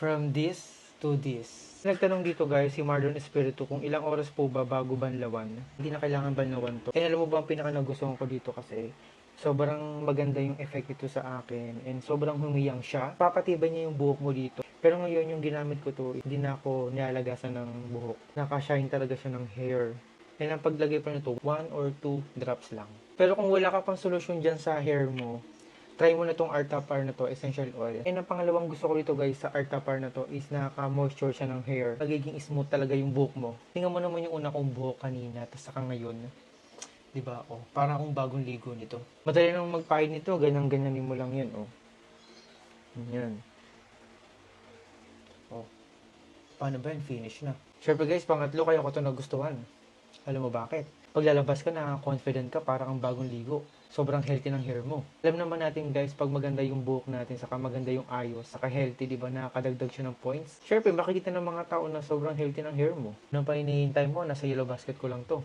From this to this. Nagtanong dito guys, si Marlon Espiritu kung ilang oras po ba bago banlawan. Hindi na kailangan banlawan to. Eh alam mo ba ang pinaka nagustuhan ko dito kasi sobrang maganda yung effect ito sa akin and sobrang humiyang siya. Papatibay niya yung buhok mo dito. Pero ngayon yung ginamit ko to, hindi na ako nilalagasan ng buhok. Nakashine talaga siya ng hair. And ang paglagay pa nito, one or two drops lang. Pero kung wala ka pang solusyon dyan sa hair mo, try mo na tong Artapar na to, essential oil. And ang pangalawang gusto ko dito guys sa Artapar na to is nakaka-moisture siya ng hair. Magiging smooth talaga yung buhok mo. Tingnan mo naman yung una kong buhok kanina, tapos saka ngayon. Di ba? Oh, para akong bagong ligo nito. Madali nang magpain nito, ganyan-ganyanin mo lang yan, oh. Yan. Oh. Paano ba yan? Finish na. Siyempre guys, pangatlo kaya ko to nagustuhan. Alam mo bakit? Pag lalabas ka na, confident ka, para kang bagong ligo. Sobrang healthy ng hair mo. Alam naman natin guys, pag maganda yung buhok natin, saka maganda yung ayos, saka healthy, di ba, nakakadagdag siya ng points. Siyempre, makikita ng mga tao na sobrang healthy ng hair mo. Nang pa hinihintay mo, nasa yellow basket ko lang to.